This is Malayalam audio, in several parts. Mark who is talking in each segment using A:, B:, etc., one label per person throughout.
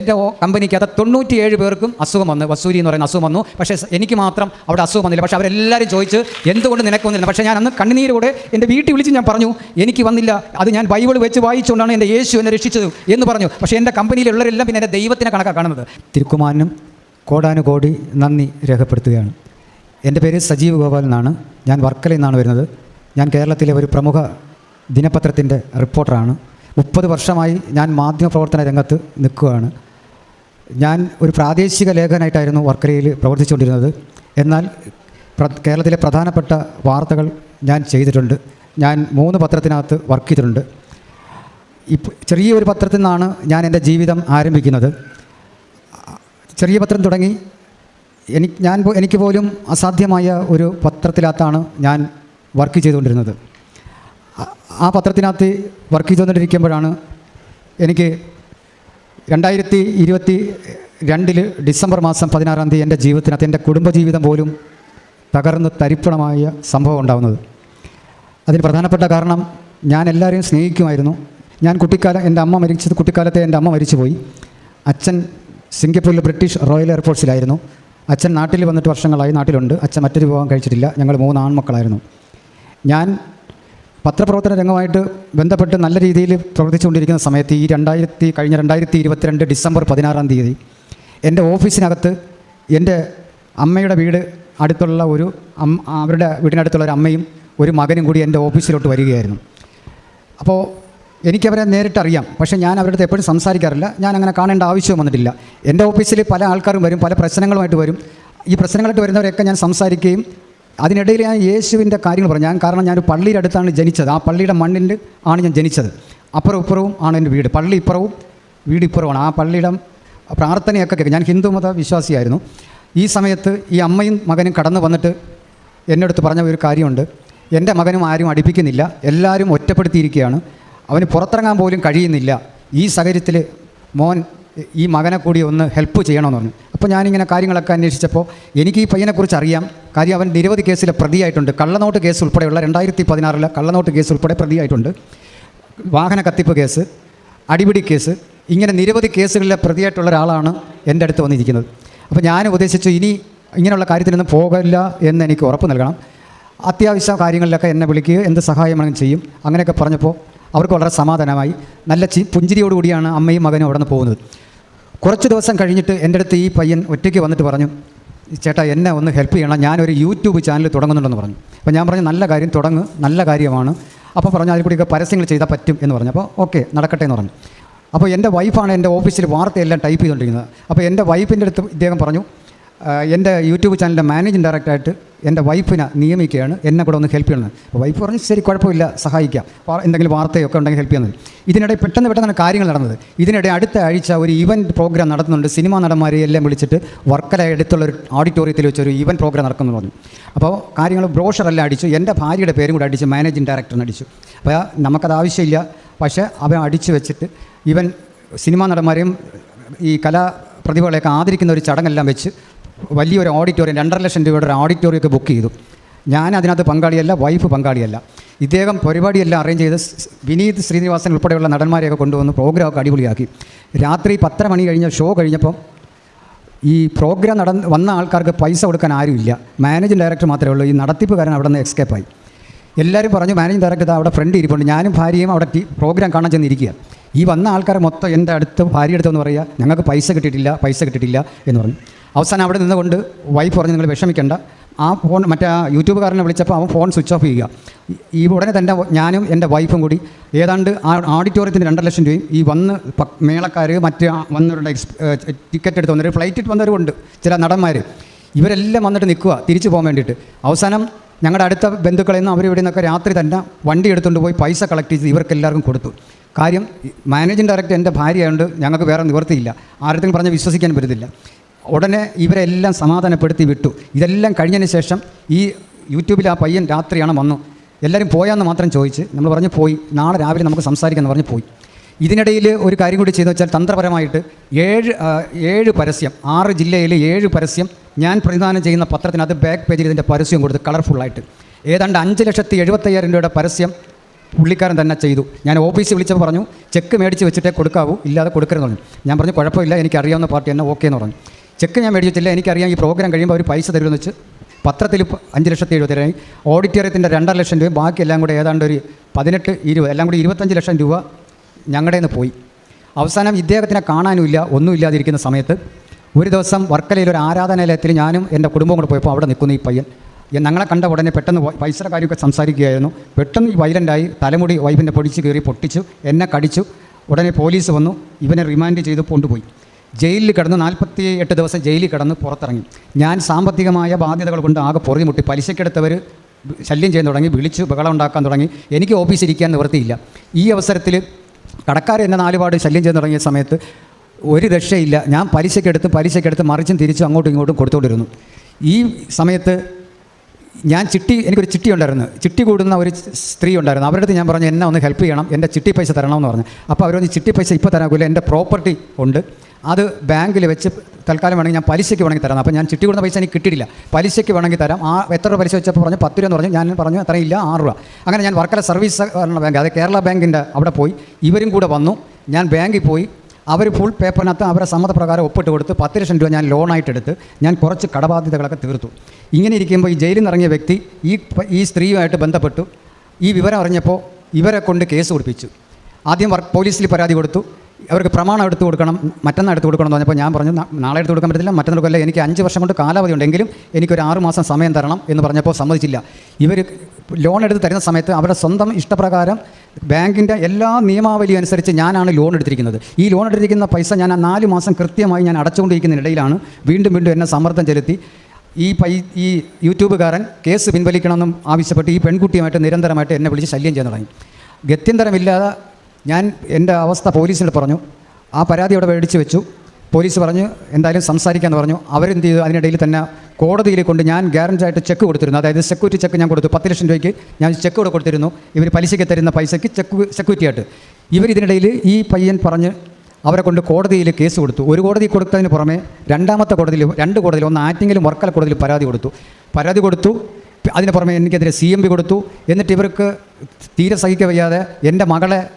A: എന്റെ കമ്പനിക്കകത്ത് തൊണ്ണൂറ്റിയേഴ് പേർക്കും അസുഖം വന്നു വസൂരി എന്ന് പറയുന്ന അസുഖം വന്നു. പക്ഷേ എനിക്ക് മാത്രം അവിടെ അസുഖം വന്നില്ല. പക്ഷേ അവരെല്ലാവരും ചോദിച്ച് എന്തുകൊണ്ട് നിനക്ക് വന്നില്ല? പക്ഷേ ഞാൻ അന്ന് കണ്ണുനീരോടെ എന്റെ വീട്ടിൽ വിളിച്ച് ഞാൻ പറഞ്ഞു എനിക്ക് വന്നില്ല. അത് ഞാൻ ബൈബിൾ വെച്ച് വായിച്ചുകൊണ്ടാണ് എന്റെ യേശു എന്നെ രക്ഷിച്ചത് എന്ന് പറഞ്ഞു. പക്ഷേ എന്റെ കമ്പനിയിലുള്ളവരെല്ലാം പിന്നെ എന്റെ ദൈവത്തിനെ കണക്കാണ് കാണുന്നത്. തിരുക്കുമാനും കോടാനുകോടി നന്ദി രേഖപ്പെടുത്തുകയാണ്. എന്റെ പേര് സജീവ് ഗോപാൽ എന്നാണ്. ഞാൻ വർക്കലയിൽ നിന്നാണ് വരുന്നത്. ഞാൻ കേരളത്തിലെ ഒരു പ്രമുഖ ദിനപത്രത്തിന്റെ റിപ്പോർട്ടറാണ് മുപ്പത് വർഷമായി ഞാൻ മാധ്യമപ്രവർത്തന രംഗത്ത് നിൽക്കുകയാണ്. ഞാൻ ഒരു പ്രാദേശിക ലേഖനായിട്ടായിരുന്നു വർക്കലയിൽ പ്രവർത്തിച്ചുകൊണ്ടിരുന്നത്. എന്നാൽ കേരളത്തിലെ പ്രധാനപ്പെട്ട വാർത്തകൾ ഞാൻ ചെയ്തിട്ടുണ്ട്. ഞാൻ മൂന്ന് പത്രത്തിനകത്ത് വർക്ക് ചെയ്തിട്ടുണ്ട്. ഇപ്പം ചെറിയൊരു പത്രത്തിൽ നിന്നാണ് ഞാൻ എന്റെ ജീവിതം ആരംഭിക്കുന്നത്. ചെറിയ പത്രം തുടങ്ങി. എനിക്ക് ഞാൻ എനിക്ക് പോലും അസാധ്യമായ ഒരു പത്രത്തിനകത്താണ് ഞാൻ വർക്ക് ചെയ്തുകൊണ്ടിരുന്നത്. ആ പത്രത്തിനകത്ത് വർക്ക് ചെയ്തുകൊണ്ടിരിക്കുമ്പോഴാണ് എനിക്ക് രണ്ടായിരത്തി ഇരുപത്തി രണ്ടിൽ ഡിസംബർ മാസം പതിനാറാം തീയതി എന്റെ ജീവിതത്തിനകത്ത് എന്റെ കുടുംബജീവിതം പോലും തകർന്ന് തരിപ്പണമായ സംഭവം ഉണ്ടാകുന്നത് അതിന് പ്രധാനപ്പെട്ട കാരണം ഞാൻ എല്ലാവരെയും സ്നേഹിക്കുമായിരുന്നു. ഞാൻ കുട്ടിക്കാലം എന്റെ അമ്മ മരിച്ചത് കുട്ടിക്കാലത്തെ എന്റെ അമ്മ മരിച്ചുപോയി. അച്ഛൻ സിംഗപ്പൂരിൽ ബ്രിട്ടീഷ് റോയൽ എയർഫോഴ്സിലായിരുന്നു അച്ഛൻ നാട്ടിൽ വന്നിട്ട് വർഷങ്ങളായി നാട്ടിലുണ്ട്. അച്ഛൻ മറ്റൊരു വിവാഹം കഴിച്ചിട്ടില്ല. ഞങ്ങൾ മൂന്ന് ആൺമക്കളായിരുന്നു. ഞാൻ പത്രപ്രവർത്തന രംഗമായിട്ട് ബന്ധപ്പെട്ട് നല്ല രീതിയിൽ പ്രവർത്തിച്ചുകൊണ്ടിരിക്കുന്ന സമയത്ത് ഈ രണ്ടായിരത്തി കഴിഞ്ഞ രണ്ടായിരത്തി ഇരുപത്തിരണ്ട് ഡിസംബർ പതിനാറാം തീയതി എന്റെ ഓഫീസിനകത്ത് എന്റെ അമ്മയുടെ വീട് അടുത്തുള്ള ഒരു അവരുടെ വീടിനടുത്തുള്ള ഒരു അമ്മയും ഒരു മകനും കൂടി എന്റെ ഓഫീസിലോട്ട് വരികയായിരുന്നു. അപ്പോൾ എനിക്കവരെ നേരിട്ടറിയാം. പക്ഷേ ഞാൻ അവരുടെ അടുത്ത് എപ്പോഴും സംസാരിക്കാറില്ല. ഞാൻ അങ്ങനെ കാണേണ്ട ആവശ്യവും വന്നിട്ടില്ല. എന്റെ ഓഫീസിൽ പല ആൾക്കാരും വരും പല പ്രശ്നങ്ങളുമായിട്ട് വരും. ഈ പ്രശ്നങ്ങളായിട്ട് വരുന്നവരെയൊക്കെ ഞാൻ സംസാരിക്കുകയും അതിനിടയിൽ ഞാൻ യേശുവിന്റെ കാര്യങ്ങൾ പറഞ്ഞു. ഞാൻ കാരണം ഞാൻ പള്ളിയുടെ അടുത്താണ് ജനിച്ചത്. ആ പള്ളിയുടെ മണ്ണിൽ ആണ് ഞാൻ ജനിച്ചത്. അപ്പുറവും ഇപ്പുറവും ആണ് എന്റെ വീട്. പള്ളി ഇപ്പുറവും വീട് ഇപ്പുറവുമാണ്. ആ പള്ളിയുടെ പ്രാർത്ഥനയൊക്കെ കേൾക്കും. ഞാൻ ഹിന്ദു മത വിശ്വാസിയായിരുന്നു. ഈ സമയത്ത് ഈ അമ്മയും മകനും കടന്നു വന്നിട്ട് എന്റെ അടുത്ത് പറഞ്ഞ ഒരു കാര്യമുണ്ട്. എന്റെ മകനും ആരും അടുപ്പിക്കുന്നില്ല. എല്ലാവരും ഒറ്റപ്പെടുത്തിയിരിക്കുകയാണ്. അവന് പുറത്തിറങ്ങാൻ പോലും കഴിയുന്നില്ല. ഈ സാഹചര്യത്തിൽ മോൻ ഈ മകനെ കൂടി ഒന്ന് ഹെൽപ്പ് ചെയ്യണമെന്ന് പറഞ്ഞു. അപ്പോൾ ഞാനിങ്ങനെ കാര്യങ്ങളൊക്കെ അന്വേഷിച്ചപ്പോൾ എനിക്ക് ഈ പയ്യനെക്കുറിച്ച് അറിയാം കാര്യം അവൻ നിരവധി കേസിലെ പ്രതിയായിട്ടുണ്ട്. കള്ളനോട്ട് കേസ് ഉൾപ്പെടെയുള്ള രണ്ടായിരത്തി പതിനാറിലെ കള്ളനോട്ട് കേസ് ഉൾപ്പെടെ പ്രതിയായിട്ടുണ്ട്. വാഹന കത്തിപ്പ് കേസ് അടിപിടി കേസ് ഇങ്ങനെ നിരവധി കേസുകളിലെ പ്രതിയായിട്ടുള്ള ഒരാളാണ് എന്റെ അടുത്ത് വന്നിരിക്കുന്നത്. അപ്പോൾ ഞാൻ ഉപദേശിച്ചു ഇനി ഇങ്ങനെയുള്ള കാര്യത്തിനൊന്നും പോകില്ല എന്ന് എനിക്ക് ഉറപ്പ് നൽകണം. അത്യാവശ്യ കാര്യങ്ങളിലൊക്കെ എന്നെ വിളിക്കുക എന്ത് സഹായമാണെങ്കിലും ചെയ്യും. അങ്ങനെയൊക്കെ പറഞ്ഞപ്പോൾ അവർക്ക് വളരെ സമാധാനമായി. നല്ല ചി പുഞ്ചിരിയോടുകൂടിയാണ് അമ്മയും മകനും അവിടെ നിന്ന് പോകുന്നത്. കുറച്ച് ദിവസം കഴിഞ്ഞിട്ട് എന്റെ അടുത്ത് ഈ പയ്യൻ ഒറ്റയ്ക്ക് വന്നിട്ട് പറഞ്ഞു ചേട്ടാ എന്നെ ഒന്ന് ഹെൽപ്പ് ചെയ്യണം. ഞാനൊരു യൂട്യൂബ് ചാനൽ തുടങ്ങുന്നുണ്ടെന്ന് പറഞ്ഞു. അപ്പോൾ ഞാൻ പറഞ്ഞു നല്ല കാര്യം തുടങ്ങ് നല്ല കാര്യമാണ്. അപ്പോൾ പറഞ്ഞു അതിൽ കൂടിയൊക്കെ പരസ്യങ്ങൾ ചെയ്താൽ പറ്റും എന്ന് പറഞ്ഞു. അപ്പോൾ ഓക്കെ നടക്കട്ടെ എന്ന് പറഞ്ഞു. അപ്പോൾ എന്റെ വൈഫാണ് എന്റെ ഓഫീസിൽ വാർത്തയെല്ലാം ടൈപ്പ് ചെയ്തുകൊണ്ടിരിക്കുന്നത് അപ്പോൾ എന്റെ വൈഫിന്റെ അടുത്ത് ഇദ്ദേഹം പറഞ്ഞു "ആ, എന്റെ യൂട്യൂബ് ചാനലിന്റെ മാനേജിങ് ഡയറക്ടറായിട്ട് എന്റെ വൈഫിനെ നിയമിക്കുകയാണ്. എന്നെ കൂടെ ഒന്ന് ഹെൽപ്പ് ചെയ്യണം. വൈഫ് പറഞ്ഞു ശരി കുഴപ്പമില്ല സഹായിക്കാം. എന്തെങ്കിലും വാർത്തയൊക്കെ ഉണ്ടെങ്കിൽ ഹെൽപ്പ് ചെയ്യുന്നത്. ഇതിനിടെ പെട്ടെന്ന് പെട്ടെന്ന് കാര്യങ്ങൾ നടന്നത്. ഇതിനിടെ അടുത്ത ആഴ്ച ഒരു ഇവന്റ് പ്രോഗ്രാം നടത്തുന്നുണ്ട്. സിനിമാ നടന്മാരെ എല്ലാം വിളിച്ചിട്ട് വർക്കല അടുത്തുള്ള ഒരു ഓഡിറ്റോറിയത്തിൽ വെച്ചൊരു ഇവന്റ് പ്രോഗ്രാം നടക്കുന്നു പറഞ്ഞു. അപ്പോൾ കാര്യങ്ങൾ ബ്രോഷറെല്ലാം അടിച്ചു. എന്റെ ഭാര്യയുടെ പേരും കൂടെ അടിച്ചു മാനേജിങ് ഡയറക്ടറിന് അടിച്ചു. അപ്പോൾ നമുക്കത് ആവശ്യമില്ല. പക്ഷേ അവൻ അടിച്ചു വെച്ചിട്ട് ഇവൻ സിനിമാ നടന്മാരെയും ഈ കലാ പ്രതിഭകളെയൊക്കെ ആദരിക്കുന്ന ഒരു ചടങ്ങെല്ലാം വെച്ച് വലിയൊരു ഓഡിറ്റോറിയം രണ്ടര ലക്ഷം രൂപയുടെ ഒരു ഓഡിറ്റോറിയം ഒക്കെ ബുക്ക് ചെയ്തു. ഞാൻ അതിനകത്ത് പങ്കാളിയല്ല വൈഫ് പങ്കാളിയല്ല. ഇദ്ദേഹം പരിപാടിയെല്ലാം അറേഞ്ച് ചെയ്ത് വിനീത് ശ്രീനിവാസൻ ഉൾപ്പെടെയുള്ള നടന്മാരെയൊക്കെ കൊണ്ടുവന്ന് പ്രോഗ്രാമൊക്കെ അടിപൊളിയാക്കി. രാത്രി പത്തര മണി കഴിഞ്ഞ ഷോ കഴിഞ്ഞപ്പം ഈ പ്രോഗ്രാം നടന്ന് വന്ന ആൾക്കാർക്ക് പൈസ കൊടുക്കാൻ ആരുമില്ല മാനേജിങ് ഡയറക്ടർ മാത്രമേ ഉള്ളൂ. ഈ നടത്തിപ്പുകാരൻ അവിടെ നിന്ന് എസ്കേപ്പായി എല്ലാവരും പറഞ്ഞു മാനേജിങ് ഡയറക്ടർ അവിടെ ഫ്രണ്ട് ഇരിപ്പുണ്ട്. ഞാനും ഭാര്യയും അവിടെ പ്രോഗ്രാം കാണാൻ ചെന്നിരിക്കുക ഈ വന്ന ആൾക്കാർ മൊത്തം എന്റെ അടുത്ത് ഭാര്യ അടുത്തെന്ന് പറയുക? ഞങ്ങൾക്ക് പൈസ കിട്ടിയിട്ടില്ല പൈസ കിട്ടിയിട്ടില്ല എന്ന് പറഞ്ഞു. അവസാനം അവിടെ നിന്നുകൊണ്ട് വൈഫ് പറഞ്ഞു നിങ്ങൾ വിഷമിക്കേണ്ട. ആ ഫോൺ മറ്റേ ആ യൂട്യൂബുകാരനെ വിളിച്ചപ്പോൾ അവൻ ഫോൺ സ്വിച്ച് ഓഫ് ചെയ്യുക. ഈ ഉടനെ തന്നെ ഞാനും എന്റെ വൈഫും കൂടി ഏതാണ്ട് ആ ഓഡിറ്റോറിയത്തിന് രണ്ടര ലക്ഷം രൂപയും ഈ വന്ന് മേളക്കാർ മറ്റ് വന്നവരുടെ ടിക്കറ്റ് എടുത്ത് വന്നവർ ഫ്ലൈറ്റിൽ വന്നവരുമുണ്ട് ചില നടന്മാർ ഇവരെല്ലാം വന്നിട്ട് നിൽക്കുക തിരിച്ചു പോകാൻ വേണ്ടിയിട്ട്. അവസാനം ഞങ്ങളുടെ അടുത്ത ബന്ധുക്കളിൽ നിന്ന് അവർ നിന്നൊക്കെ രാത്രി തന്നെ വണ്ടി എടുത്തുകൊണ്ട് പോയി പൈസ കളക്ട് ചെയ്ത് ഇവർക്ക് എല്ലാവർക്കും കൊടുത്തു. കാര്യം മാനേജിംഗ് ഡയറക്ടർ എന്റെ ഭാര്യയായതുകൊണ്ട് ഞങ്ങൾക്ക് വേറെ നിവർത്തിയില്ല ആരുടെ പറഞ്ഞ് വിശ്വസിക്കാൻ പറ്റത്തില്ല. ഉടനെ ഇവരെല്ലാം സമാധാനപ്പെടുത്തി വിട്ടു. ഇതെല്ലാം കഴിഞ്ഞതിന് ശേഷം ഈ യൂട്യൂബിൽ ആ പയ്യൻ രാത്രിയാണ് വന്നു. എല്ലാവരും പോയാന്ന് മാത്രം ചോദിച്ച് നമ്മൾ പറഞ്ഞു പോയി. നാളെ രാവിലെ നമുക്ക് സംസാരിക്കാമെന്ന് പറഞ്ഞ് പോയി. ഇതിനിടയിൽ ഒരു കാര്യം കൂടി ചെയ്തു വെച്ചാൽ തന്ത്രപരമായിട്ട് ഏഴ് ഏഴ് പരസ്യം ആറ് ജില്ലയിൽ ഏഴ് പരസ്യം ഞാൻ പ്രതിദാനം ചെയ്യുന്ന പത്രത്തിനകത്ത് ബാക്ക് പേജിൽ ഇതിന്റെ പരസ്യം കൊടുത്ത് കളർഫുള്ളായിട്ട് ഏതാണ്ട് അഞ്ച് ലക്ഷത്തി എഴുപത്തയ്യായിരം രൂപയുടെ പരസ്യം പുള്ളിക്കാരൻ തന്നെ ചെയ്തു. ഞാൻ ഓഫീസിൽ വിളിച്ചപ്പോൾ പറഞ്ഞു ചെക്ക് മേടിച്ച് വെച്ചിട്ടേ കൊടുക്കാവൂ ഇല്ലാതെ കൊടുക്കരുതെന്ന് പറഞ്ഞു. ഞാൻ പറഞ്ഞു കുഴപ്പമില്ല എനിക്കറിയാവുന്ന പാർട്ടി എന്നെ ഓക്കെ എന്ന് പറഞ്ഞു. ചെക്ക് ഞാൻ മേടിച്ചിട്ടില്ല എനിക്കറിയാം ഈ പ്രോഗ്രാം കഴിയുമ്പോൾ അവർ പൈസ തരുമെന്ന് വെച്ച് പത്രത്തിൽ അഞ്ച് ലക്ഷത്തി എഴുപത്തിരണ്ടായി ഓഡിറ്റോറിയത്തിന്റെ രണ്ടര ലക്ഷം രൂപ ബാക്കി എല്ലാം കൂടെ ഏതാണ്ട് ഒരു പതിനെട്ട് ഇരുപത് എല്ലാം കൂടി ഇരുപത്തഞ്ച് ലക്ഷം രൂപ ഞങ്ങളുടെ നിന്ന് പോയി. അവസാനം ഇദ്ദേഹത്തിനെ കാണാനുമില്ല ഒന്നുമില്ലാതിരിക്കുന്ന സമയത്ത് ഒരു ദിവസം വർക്കലയിൽ ഒരു ആരാധനാലയത്തിൽ ഞാനും എന്റെ കുടുംബവും കൂടെ പോയപ്പോൾ അവിടെ നിൽക്കുന്നു ഈ പയ്യൻ. ഞങ്ങളെ കണ്ട ഉടനെ പെട്ടെന്ന് പൈസയുടെ കാര്യമൊക്കെ സംസാരിക്കുകയായിരുന്നു. പെട്ടെന്ന് ഈ വൈലന്റായി തലമുടി വൈഫിന്റെ പൊടിച്ച് കയറി പൊട്ടിച്ചു എന്നെ കടിച്ചു. ഉടനെ പോലീസ് വന്നു ഇവനെ റിമാൻഡ് ചെയ്ത് കൊണ്ടുപോയി. ജയിലിൽ കിടന്ന് നാൽപ്പത്തി എട്ട് ദിവസം ജയിലിൽ കിടന്ന് പുറത്തിറങ്ങി. ഞാൻ സാമ്പത്തികമായ ബാധ്യതകൾ കൊണ്ട് ആകെ പൊറുതിമുട്ടി പലിശക്കെടുത്തവർ ശല്യം ചെയ്യാൻ തുടങ്ങി വിളിച്ചു ബഹളം ഉണ്ടാക്കാൻ തുടങ്ങി. എനിക്ക് ഓഫീസിൽ ഇരിക്കാൻ നിവൃത്തിയില്ല. ഈ അവസരത്തിൽ കടക്കാർ എന്നെ നാലുപാട് ശല്യം ചെയ്യാൻ തുടങ്ങിയ സമയത്ത് ഒരു രക്ഷയില്ല. ഞാൻ പലിശക്കെടുത്ത് പലിശക്കെടുത്ത് മറിച്ചും തിരിച്ചും അങ്ങോട്ടും ഇങ്ങോട്ടും കൊടുത്തുകൊണ്ടിരുന്നു ഈ സമയത്ത് ഞാൻ ചിട്ടി എനിക്കൊരു ചിട്ടി ഉണ്ടായിരുന്നു. ചിട്ടി കൂടുന്ന ഒരു സ്ത്രീ ഉണ്ടായിരുന്നു. അവരുടെ അടുത്ത് ഞാൻ പറഞ്ഞു എന്നെ ഒന്ന് ഹെൽപ്പ് ചെയ്യണം. എന്റെ ചിട്ടി പൈസ തരണമെന്ന് പറഞ്ഞു. അപ്പോൾ അവരൊന്ന് ചിട്ടി പൈസ ഇപ്പോൾ തരാൻ എന്റെ പ്രോപ്പർട്ടി ഉണ്ട്. അത് ബാങ്കിൽ വെച്ച് തൽക്കാലം വേണമെങ്കിൽ ഞാൻ പലിശയ്ക്ക് വേണമെങ്കിൽ തരാം. അപ്പോൾ ഞാൻ ചിട്ടി കൊടുത്ത പൈസ എനിക്ക് കിട്ടിയില്ല പലിശയ്ക്ക് വേണമെങ്കിൽ തരാം. ആ എത്ര രൂപ പലിശ വെച്ചപ്പോൾ പറഞ്ഞു? പത്ത് രൂപ എന്ന് പറഞ്ഞു. ഞാൻ പറഞ്ഞു അത്രയും ഇല്ല ആറ് രൂപ. അങ്ങനെ ഞാൻ വർക്കല സർവീസ് ബാങ്ക് അത് കേരള ബാങ്കിന്റെ അവിടെ പോയി. ഇവരും കൂടെ വന്നു. ഞാൻ ബാങ്കിൽ പോയി. അവർ ഫുൾ പേപ്പറിനകത്ത് അവരെ സമ്മതപ്രകാരം ഒപ്പിട്ട് കൊടുത്ത് പത്ത് ലക്ഷം രൂപ ഞാൻ ലോണായിട്ട് എടുത്ത് ഞാൻ കുറച്ച് കടബാധ്യതകളൊക്കെ തീർത്തു. ഇങ്ങനെ ഇരിക്കുമ്പോൾ ഈ ജയിലിൽ നിന്ന് ഇറങ്ങിയ വ്യക്തി ഈ ഈ സ്ത്രീയുമായിട്ട് ബന്ധപ്പെട്ടു. ഈ വിവരം അറിഞ്ഞപ്പോൾ ഇവരെ കൊണ്ട് കേസ് കൊടുപ്പിച്ചു ആദ്യം പോലീസിൽ പരാതി കൊടുത്തു. അവർക്ക് പ്രമാണം എടുത്തു കൊടുക്കണം മറ്റന്നാൾ എടുത്ത് കൊടുക്കണം എന്ന് പറഞ്ഞപ്പോൾ ഞാൻ പറഞ്ഞു നാളെ എടുത്ത് കൊടുക്കാൻ പറ്റില്ല മറ്റന്നാൾ കൊല്ലം എനിക്ക് അഞ്ച് വർഷം കൊണ്ട് കാലാവധി ഉണ്ടെങ്കിലും എനിക്കൊരു ആറ് മാസം സമയം തരണം എന്ന് പറഞ്ഞപ്പോൾ സമ്മതിച്ചില്ല. ഇവർ ലോൺ എടുത്ത് തരുന്ന സമയത്ത് അവരുടെ സ്വന്തം ഇഷ്ടപ്രകാരം ബാങ്കിന്റെ എല്ലാ നിയമാവലി അനുസരിച്ച് ഞാനാണ് ലോൺ എടുത്തിരിക്കുന്നത്. ഈ ലോൺ എടുത്തിരിക്കുന്ന പൈസ ഞാൻ ആ നാല് മാസം കൃത്യമായി ഞാൻ അടച്ചുകൊണ്ടിരിക്കുന്നതിനിടയിലാണ് വീണ്ടും വീണ്ടും എന്നെ സമ്മർദ്ദം ചെലുത്തി. ഈ പൈ ഈ യൂട്യൂബുകാരൻ കേസ് പിൻവലിക്കണമെന്നും ആവശ്യപ്പെട്ട് ഈ പെൺകുട്ടിയുമായിട്ട് നിരന്തരമായിട്ട് എന്നെ വിളിച്ച് ശല്യം ചെയ്യാൻ തുടങ്ങി. ഗത്യന്തരമില്ലാതെ ഞാൻ എന്റെ അവസ്ഥ പോലീസിനോട് പറഞ്ഞു. ആ പരാതി അവിടെ മേടിച്ച് വെച്ചു. പോലീസ് പറഞ്ഞു എന്തായാലും സംസാരിക്കാമെന്ന് പറഞ്ഞു. അവരെന്ത് ചെയ്തു? അതിനിടയിൽ തന്നെ കോടതിയിൽ കൊണ്ട് ഞാൻ ഗ്യാരണ്ടി ആയിട്ട് ചെക്ക് കൊടുത്തിരുന്നു. അതായത് സെക്യൂരിറ്റി ചെക്ക് ഞാൻ കൊടുത്തു. പത്ത് ലക്ഷം രൂപയ്ക്ക് ഞാൻ ചെക്ക് കൂടെ കൊടുത്തിരുന്നു. ഇവർ പലിശയ്ക്ക് തരുന്ന പൈസയ്ക്ക് ചെക്ക് സെക്യൂരിറ്റി ആയിട്ട് ഇവർ ഇതിനിടയിൽ ഈ പയ്യൻ പറഞ്ഞ് അവരെ കൊണ്ട് കോടതിയിൽ കേസ് കൊടുത്തു. ഒരു കോടതി കൊടുത്തതിന് പുറമെ രണ്ടാമത്തെ കോടതിയിൽ രണ്ട് കോടതിയിൽ ഒന്ന് ആറ്റിങ്ങിലും വർക്കല കോടതിയിൽ പരാതി കൊടുത്തു. പരാതി കൊടുത്തു. അതിന് പുറമെ എനിക്കെതിരെ സി എം പി കൊടുത്തു. എന്നിട്ട് ഇവർക്ക് തീരെ സഹിക്കവയ്യാതെ വയ്യാതെ എന്റെ മകളെ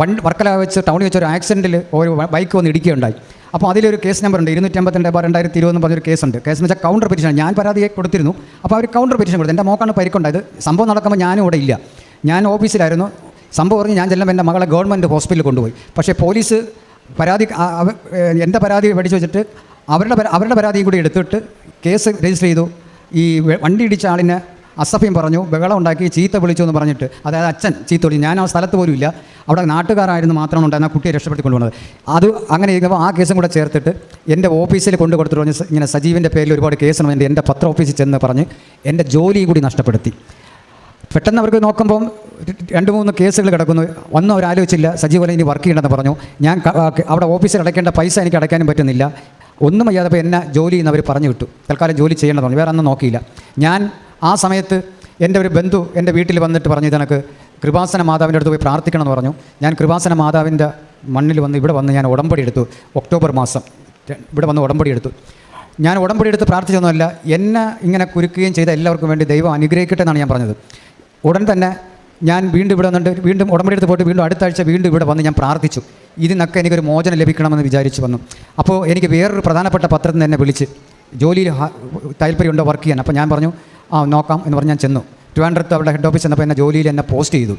A: വൺ വർക്കല വെച്ച് ടൗണിൽ വെച്ച് ഒരു ആക്സിഡന്റിൽ ഒരു ബൈക്ക് വന്ന് ഇടിക്കുകയുണ്ടായി. അപ്പോൾ അതിലൊരു കേസ് നമ്പർ ഉണ്ട്. ഇരുന്നൂറ്റി അമ്പത്തിരണ്ട് ബാർ രണ്ടായിരത്തി ഇരുപതെന്ന് പറഞ്ഞൊരു കേസുണ്ട് കേസ് എന്ന് വെച്ചാൽ കൗണ്ടർ പെറ്റിഷൻ ഞാൻ പരാതി കൊടുത്തിരുന്നു. അപ്പോൾ അവർ കൗണ്ടർ പെറ്റിഷൻ കൊടുത്തു. എന്റെ മോക്കാണ് പരിക്കുണ്ടായത്. സംഭവം നടക്കുമ്പോൾ ഞാനും ഇവിടെ ഇല്ല. ഞാൻ ഓഫീസിലായിരുന്നു. സംഭവം പറഞ്ഞ് ഞാൻ ചെല്ലുമ്പോൾ എന്റെ മകളെ ഗവൺമെന്റ് ഹോസ്പിറ്റലിൽ കൊണ്ടുപോയി. പക്ഷേ പോലീസ് പരാതി എന്റെ പരാതി പഠിച്ചു വെച്ചിട്ട് അവരുടെ അവരുടെ പരാതിയും കൂടി എടുത്തിട്ട് കേസ് രജിസ്റ്റർ ചെയ്തു. ഈ വണ്ടി ഇടിച്ച ആളിനെ അസഭ്യം പറഞ്ഞു ബഹളം ഉണ്ടാക്കി ചീത്ത വിളിച്ചു എന്ന് പറഞ്ഞിട്ട്. അതായത് അച്ഛൻ ചീത്ത വിളിച്ചു ഞാൻ ആ സ്ഥലത്ത് പോലും ഇല്ല അവിടെ നാട്ടുകാരായിരുന്നു മാത്രമാണ് ഉണ്ടായിരുന്ന കുട്ടിയെ രക്ഷപ്പെടുത്തി കൊണ്ടുവന്നത് അത് അങ്ങനെ ഇരിക്കുമ്പോൾ ആ കേസും കൂടെ ചേർത്തിട്ട് എന്റെ ഓഫീസിൽ കൊണ്ട് കൊടുത്തിട്ട് പറഞ്ഞ് ഇങ്ങനെ സജീവിന്റെ പേരിൽ ഒരുപാട് കേസുണ്ട് എന്റെ എന്റെ പത്ര ഓഫീസിൽ ചെന്ന് പറഞ്ഞ് എന്റെ ജോലിയും കൂടി നഷ്ടപ്പെടുത്തി. പെട്ടെന്ന് അവർക്ക് നോക്കുമ്പോൾ രണ്ട് മൂന്ന് കേസുകൾ കിടക്കുന്നു. ഒന്നും അവർ ആലോചിച്ചില്ല. സജീവല ഇനി വർക്ക് ചെയ്യണമെന്ന് പറഞ്ഞു. ഞാൻ അവിടെ ഓഫീസിൽ അടയ്ക്കേണ്ട പൈസ എനിക്ക് അടയ്ക്കാനും പറ്റുന്നില്ല. ഒന്നും വയ്യാതെ എന്നെ ജോലി എന്ന് അവർ പറഞ്ഞു വിട്ടു. തൽക്കാലം ജോലി ചെയ്യണമെന്ന് പറഞ്ഞു. വേറെ ഒന്നും നോക്കിയില്ല. ഞാൻ ആ സമയത്ത് എന്റെ ഒരു ബന്ധു എന്റെ വീട്ടിൽ വന്നിട്ട് പറഞ്ഞു ഇതെനക്ക് കൃപാസന മാതാവിന്റെ അടുത്ത് പോയി പ്രാർത്ഥിക്കണമെന്ന് പറഞ്ഞു. ഞാൻ കൃപാസന മാതാവിന്റെ മണ്ണിൽ വന്ന് ഇവിടെ വന്ന് ഞാൻ ഉടമ്പടി എടുത്തു ഒക്ടോബർ മാസം. ഇവിടെ വന്ന് ഉടമ്പടി എടുത്തു. ഞാൻ ഉടമ്പടി എടുത്ത് പ്രാർത്ഥിച്ചൊന്നുമല്ല എന്നെ ഇങ്ങനെ കുരുക്കുകയും ചെയ്ത എല്ലാവർക്കും വേണ്ടി ദൈവം അനുഗ്രഹിക്കട്ടെ എന്നാണ് ഞാൻ പറഞ്ഞത്. ഉടൻ തന്നെ ഞാൻ വീണ്ടും ഇവിടെ വന്നിട്ട് വീണ്ടും ഉടമ്പടി എടുത്ത് പോയിട്ട് വീണ്ടും അടുത്ത ആഴ്ച വീണ്ടും ഇവിടെ വന്ന് ഞാൻ പ്രാർത്ഥിച്ചു. ഇതിനൊക്കെ എനിക്കൊരു മോചനം ലഭിക്കണമെന്ന് വിചാരിച്ചു വന്നു. അപ്പോൾ എനിക്ക് വേറൊരു പ്രധാനപ്പെട്ട പത്രത്തിൽ നിന്ന് എന്നെ വിളിച്ച് ജോലിയിൽ താല്പര്യമുണ്ടോ വർക്ക് ചെയ്യാൻ. അപ്പോൾ ഞാൻ പറഞ്ഞു ആ നോക്കാം എന്ന് പറഞ്ഞ് ഞാൻ ചെന്നു. ട്രിവാൻഡ്രത്ത് അവിടെ ഹെഡ് ഓഫീസ് ചെന്നപ്പോൾ എന്നെ ജോലിയിൽ എന്നെ പോസ്റ്റ് ചെയ്തു.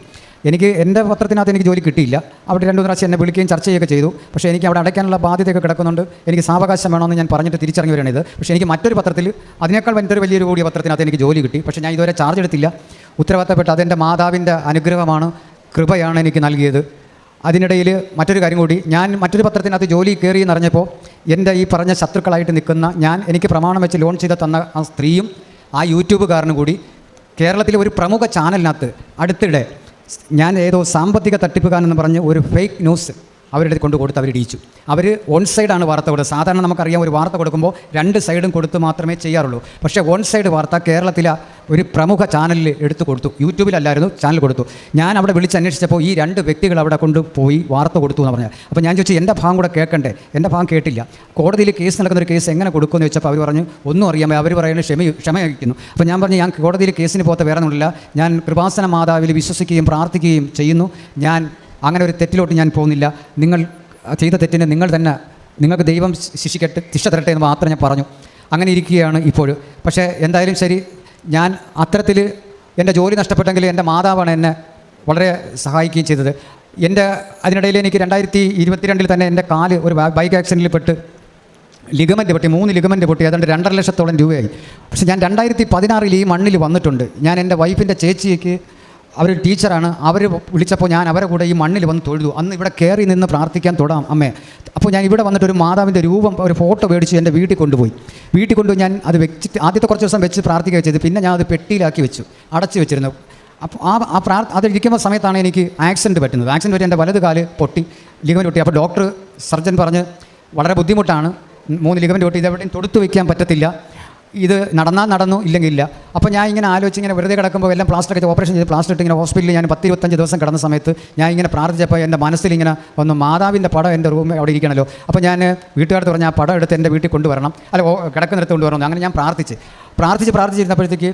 A: എനിക്ക് എന്റെ പത്രത്തിനകത്ത് എനിക്ക് ജോലി കിട്ടിയില്ല. അവിടെ രണ്ടു പ്രാവശ്യം എന്നെ വിളിക്കുകയും ചർച്ച ചെയ്യുകയൊക്കെ ചെയ്തു. പക്ഷേ എനിക്ക് അവിടെ അടയ്ക്കാനുള്ള ബാധ്യതയൊക്കെ കിടക്കുന്നുണ്ട്. എനിക്ക് സാവകാശം വേണമെന്ന് ഞാൻ പറഞ്ഞിട്ട് തിരിച്ചറിഞ്ഞു വരാണിത് പക്ഷേ എനിക്ക് മറ്റൊരു പത്രത്തിൽ അതിനേക്കാൾ വലിയൊരു വലിയൊരു കൂടിയ പത്രത്തിനകത്ത് എനിക്ക് ജോലി കിട്ടി. പക്ഷേ ഞാൻ ഇതുവരെ ചാർജ് എടുത്തില്ല. ഉത്തരവാദിത്തപ്പെട്ട അതെന്റെ മാതാവിന്റെ അനുഗ്രഹമാണ് കൃപയാണ് എനിക്ക് നൽകിയത്. അതിനിടയിൽ മറ്റൊരു കാര്യം കൂടി ഞാൻ മറ്റൊരു പത്രത്തിനകത്ത് ജോലി കയറി എന്നറിഞ്ഞപ്പോൾ എന്റെ ഈ പറഞ്ഞ ശത്രുക്കളായിട്ട് നിൽക്കുന്ന ഞാൻ എനിക്ക് പ്രമാണം വെച്ച് ലോൺ ചെയ്ത് തന്ന ആ സ്ത്രീയും ആ യൂട്യൂബ് യൂട്യൂബുകാരനും കൂടി കേരളത്തിലെ ഒരു പ്രമുഖ ചാനലിനകത്ത് അടുത്തിടെ ഞാൻ ഏതോ സാമ്പത്തിക തട്ടിപ്പുകാരെന്ന് പറഞ്ഞ് ഒരു ഫേക്ക് ന്യൂസ് അവരുടെ കൊണ്ട് കൊടുത്ത് അവർ ഇടിച്ചു അവർ ഓൺ സൈഡാണ് വാർത്ത കൊടുത്തത്. സാധാരണ നമുക്കറിയാം ഒരു വാർത്ത കൊടുക്കുമ്പോൾ രണ്ട് സൈഡും കൊടുത്ത് മാത്രമേ ചെയ്യാറുള്ളൂ. പക്ഷേ ഓൺ സൈഡ് വാർത്ത കേരളത്തിലെ ഒരു പ്രമുഖ ചാനലിൽ എടുത്തു കൊടുത്തു. യൂട്യൂബിലല്ലായിരുന്നു ചാനൽ കൊടുത്തു. ഞാൻ അവിടെ വിളിച്ച് അന്വേഷിച്ചപ്പോൾ ഈ രണ്ട് വ്യക്തികൾ അവിടെ കൊണ്ട് പോയി വാർത്ത കൊടുത്തു എന്ന് പറഞ്ഞാൽ. അപ്പോൾ ഞാൻ ചോദിച്ചു എന്റെ ഭാഗം കൂടെ കേൾക്കണ്ടേ? എന്റെ ഭാഗം കേട്ടില്ല. കോടതിയിൽ കേസ് നടക്കുന്ന ഒരു കേസ് എങ്ങനെ കൊടുക്കുമെന്ന് ചോദിച്ചപ്പോൾ അവർ പറഞ്ഞു ഒന്നും അറിയാൻ അവർ പറയുന്നത് ക്ഷമ ക്ഷമയായിരിക്കുന്നു. അപ്പോൾ ഞാൻ പറഞ്ഞു ഞാൻ കോടതിയിൽ കേസിന് പോകാത്ത വേറെ ഒന്നുമില്ല. ഞാൻ കൃപാസന മാതാവിൽ വിശ്വസിക്കുകയും പ്രാർത്ഥിക്കുകയും ചെയ്യുന്നു. ഞാൻ അങ്ങനെ ഒരു തെറ്റിലോട്ട് ഞാൻ പോകുന്നില്ല. നിങ്ങൾ ചെയ്ത തെറ്റിനെ നിങ്ങൾ തന്നെ നിങ്ങൾക്ക് ദൈവം ശിക്ഷിക്കട്ടെ ശിക്ഷ തരട്ടെ എന്ന് മാത്രം ഞാൻ പറഞ്ഞു. അങ്ങനെ ഇരിക്കുകയാണ് ഇപ്പോഴും പക്ഷേ എന്തായാലും ശരി ഞാൻ അത്തരത്തിൽ എന്റെ ജോലി നഷ്ടപ്പെട്ടെങ്കിൽ എന്റെ മാതാവാണ് എന്നെ വളരെ സഹായിക്കുകയും ചെയ്തത്. എന്റെ അതിനിടയിൽ എനിക്ക് രണ്ടായിരത്തി ഇരുപത്തിരണ്ടിൽ തന്നെ എന്റെ കാൽ ഒരു ബൈക്ക് ആക്സിഡന്റിൽ പെട്ട് ലിഗമെന്റ് പൊട്ടി മൂന്ന് ലിഗമെന്റ് പൊട്ടി അതുകൊണ്ട് രണ്ടര ലക്ഷത്തോളം രൂപയായി. പക്ഷേ ഞാൻ രണ്ടായിരത്തി പതിനാറിൽ ഈ മണ്ണിൽ വന്നിട്ടുണ്ട്. ഞാൻ എന്റെ വൈഫിന്റെ ചേച്ചിക്ക് അവർ ടീച്ചറാണ്. അവർ വിളിച്ചപ്പോൾ ഞാൻ അവരെ കൂടെ ഈ മണ്ണിൽ വന്ന് തൊഴുതു. അന്ന് ഇവിടെ കയറി നിന്ന് പ്രാർത്ഥിക്കാൻ തൊടാം അമ്മേ. അപ്പോൾ ഞാൻ ഇവിടെ വന്നിട്ട് ഒരു മാതാവിന്റെ രൂപം ഒരു ഫോട്ടോ മേടിച്ച് എന്റെ വീട്ടിൽ കൊണ്ടുപോയി. വീട്ടിൽ കൊണ്ടുപോയി ഞാൻ അത് വെച്ചിട്ട് ആദ്യത്തെ കുറച്ച് ദിവസം വെച്ച് പ്രാർത്ഥിക്കുക ചെയ്തു. പിന്നെ ഞാൻ അത് പെട്ടിയിലാക്കി വെച്ചു അടച്ചു വെച്ചിരുന്നു. അപ്പോൾ ആ ആ പ്രാർത്ഥ അതിരിക്കുന്ന സമയത്താണ് എനിക്ക് ആക്സിഡന്റ് പറ്റുന്നത്. ആക്സിഡന്റ് പറ്റി എന്റെ വലത് കാൽ പൊട്ടി ലിഗമൻ പൊട്ടി. അപ്പോൾ ഡോക്ടർ സർജൻ പറഞ്ഞ് വളരെ ബുദ്ധിമുട്ടാണ്. മൂന്ന് ലിഗമെന്റ് പൊട്ടി. ഇതെവിടെയും തൊടുത്ത് വയ്ക്കാൻ പറ്റത്തില്ല. ഇത് നടന്നാൽ നടന്നു ഇല്ലെങ്കിൽ ഇല്ല. അപ്പോൾ ഞാൻ ഇങ്ങനെ ആലോചിച്ച് ഇങ്ങനെ വെറുതെ കിടക്കുമ്പോൾ എല്ലാം പ്ലാസ്റ്റർ ഒക്കെ ഓപ്പറേഷൻ ചെയ്ത് പ്ലാസ്റ്റർ ഇട്ട് ഇങ്ങനെ ഹോസ്പിറ്റലിൽ ഞാൻ പത്ത് ഇരുപത്തഞ്ച് ദിവസം കിടന്ന സമയത്ത് ഞാൻ ഇങ്ങനെ പ്രാർത്ഥിച്ചപ്പോൾ എന്റെ മനസ്സിൽ ഇങ്ങനെ ഒന്ന് മാതാവിന്റെ പടം എന്റെ റൂമിൽ അവിടെ ഇരിക്കണമല്ലോ അപ്പോൾ ഞാൻ വീട്ടുകാരത്ത് പറഞ്ഞാൽ ആ പടം എടുത്ത് എന്റെ വീട്ടിൽ കൊണ്ടുവരണം. അല്ല കിടക്കുന്നിടത്ത് കൊണ്ടുവരണം. അങ്ങനെ ഞാൻ പ്രാർത്ഥിച്ച്. പ്രാർത്ഥിച്ച് പ്രാർത്ഥിച്ചിരുന്നപ്പോഴത്തേക്ക്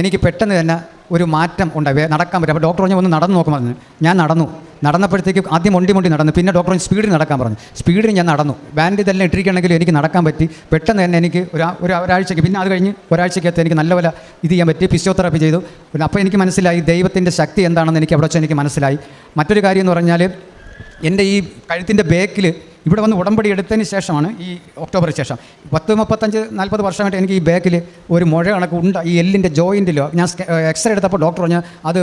A: എനിക്ക് പെട്ടെന്ന് തന്നെ ഒരു മാറ്റം ഉണ്ടായി. നടക്കാൻ പറ്റും. അപ്പോൾ ഡോക്ടർ പറഞ്ഞു ഒന്ന് നടന്നു നോക്കുമ്പോൾ ഞാൻ നടന്നു. നടന്നപ്പോഴത്തേക്ക് ആദ്യം മൊണ്ടി മൊണ്ടി നടന്നു. പിന്നെ ഡോക്ടർ സ്പീഡിൽ നടക്കാൻ പറഞ്ഞു. സ്പീഡിൽ ഞാൻ നടന്നു. ബാൻഡ് ഇതെല്ലാം ഇട്ടിരിക്കണമെങ്കിൽ എനിക്ക് നടക്കാൻ പറ്റി. പെട്ടെന്ന് തന്നെ എനിക്ക് ഒരു ഒരു ഒരാഴ്ചയ്ക്ക് പിന്നെ അത് കഴിഞ്ഞ് ഒരാഴ്ചയ്ക്കകത്ത് എനിക്ക് നല്ല പോലെ ഇത് ചെയ്യാൻ പറ്റി. ഫിസിയോതെറാപ്പി ചെയ്തു. പിന്നെ അപ്പോൾ എനിക്ക് മനസ്സിലായി ദൈവത്തിന്റെ ശക്തി എന്താണെന്ന് എനിക്ക് അവിടെ വെച്ച് എനിക്ക് മനസ്സിലായി. മറ്റൊരു കാര്യം എന്ന് പറഞ്ഞാൽ എന്റെ ഈ കഴുത്തിന്റെ ബേക്കിൽ ഇവിടെ വന്ന് ഉടമ്പടി എടുത്തതിന് ശേഷമാണ് ഈ ഒക്ടോബർ ശേഷം. പത്ത് മുപ്പത്തഞ്ച് നാൽപ്പത് വർഷമായിട്ട് എനിക്ക് ഈ ബാക്കിൽ ഒരു മുഴ കണക്ക് ഉണ്ട്. ഈ എല്ലിന്റെ ജോയിന്റിലോ ഞാൻ എക്സ്റേ എടുത്തപ്പോൾ ഡോക്ടർ പറഞ്ഞു അത്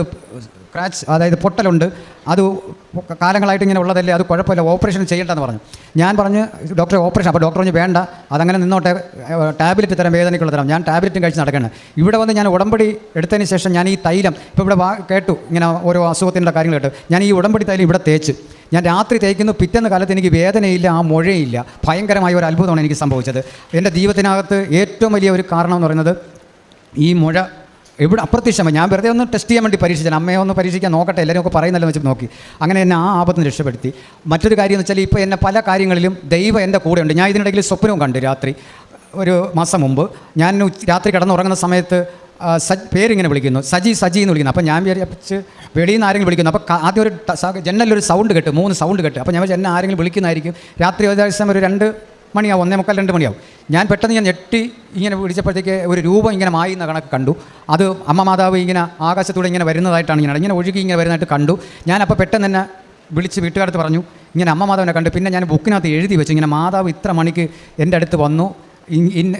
A: ക്രാച്ച് അതായത് പൊട്ടലുണ്ട്. അത് കാലങ്ങളായിട്ട് ഇങ്ങനെ ഉള്ളതല്ലേ അത് കുഴപ്പമില്ല ഓപ്പറേഷൻ ചെയ്യേണ്ടെന്ന് പറഞ്ഞു. ഞാൻ പറഞ്ഞ് ഡോക്ടറെ ഓപ്പറേഷൻ അപ്പോൾ ഡോക്ടർ പറഞ്ഞു വേണ്ട അതങ്ങനെ നിന്നോട്ടെ ടാബ്ലറ്റ് തരാം വേദനയ്ക്കുള്ള തരാം. ഞാൻ ടാബ്ലറ്റും കഴിച്ച് നടക്കണം. ഇവിടെ വന്ന് ഞാൻ ഉടമ്പടി എടുത്തതിന് ശേഷം ഞാൻ ഈ തൈലം ഇപ്പോൾ ഇവിടെ കേട്ടു ഇങ്ങനെ ഓരോ അസുഖത്തിന്റെ കാര്യങ്ങൾ കേട്ടു. ഞാൻ ഈ ഉടമ്പടി തൈലം ഇവിടെ തേച്ച്. ഞാൻ രാത്രി തേക്കുന്നു പിറ്റേന്ന് കാലത്ത് എനിക്ക് വേദനയില്ല ആ മുഴയില്ല. ഭയങ്കരമായ ഒരു അത്ഭുതമാണ് എനിക്ക് സംഭവിച്ചത്. എന്റെ ജീവിതത്തിനകത്ത് ഏറ്റവും വലിയ ഒരു കാരണം എന്ന് പറയുന്നത് ഈ മുഴ എവിടെ അപ്രത്യക്ഷമായി. ഞാൻ വെറുതെ ഒന്ന് ടെസ്റ്റ് ചെയ്യാൻ വേണ്ടി പരീക്ഷിച്ചു അമ്മയെ ഒന്ന് പരീക്ഷിക്കാൻ നോക്കട്ടെ എല്ലാവരും ഒക്കെ പറയുന്നല്ലോ വെച്ച് നോക്കി. അങ്ങനെ എന്നെ ആ ആപത്തിന് രക്ഷപ്പെടുത്തി. മറ്റൊരു കാര്യം എന്ന് വെച്ചാൽ ഇപ്പോൾ എന്നെ പല കാര്യങ്ങളിലും ദൈവം എന്റെ കൂടെയുണ്ട് ഞാൻ ഇതിനിടയിൽ സ്വപ്നവും കണ്ടു രാത്രി. ഒരു മാസം മുമ്പ്. ഞാൻ രാത്രി കിടന്നുറങ്ങുന്ന സമയത്ത് പേരിങ്ങനെ വിളിക്കുന്നു. സജി സജി എന്ന് വിളിക്കുന്നു. അപ്പോൾ ഞാൻ വിചാരിച്ച് വെളിയിൽ നിന്ന് ആരെങ്കിലും വിളിക്കുന്നു. അപ്പോൾ ആദ്യം ഒരു ഒരു ജനലിലൊരു സൗണ്ട് കേട്ട്. മൂന്ന് സൗണ്ട് കേട്ട്. അപ്പോൾ ഞാൻ എന്നെ ആരെങ്കിലും വിളിക്കുന്നതായിരിക്കും. രാത്രി ഏകദേശം ഒരു രണ്ട് മണിയാവും. ഒന്നേ മുക്കാൽ രണ്ട് മണിയാവും. ഞാൻ പെട്ടെന്ന് ഞാൻ ഞെട്ടി ഇങ്ങനെ വിളിച്ചപ്പോഴത്തേക്ക് ഒരു രൂപം ഇങ്ങനെ മായുന്ന കണക്ക് കണ്ടു. അത് അമ്മ മാതാവ് ഇങ്ങനെ ആകാശത്തൂടെ ഇങ്ങനെ വരുന്നതായിട്ടാണ് ഇങ്ങനെ ഇങ്ങനെ ഒഴുകി ഇങ്ങനെ വരുന്നതായിട്ട് കണ്ടു. ഞാൻ അപ്പോൾ പെട്ടെന്ന് തന്നെ വിളിച്ച് വീട്ടുകാരത്ത് പറഞ്ഞു. ഇങ്ങനെ അമ്മ മാതാവിനെ കണ്ടു. പിന്നെ ഞാൻ ബുക്കിനകത്ത് എഴുതി വെച്ചു. ഇങ്ങനെ മാതാവ് ഇത്ര മണിക്ക് എന്റെ അടുത്ത് വന്നു.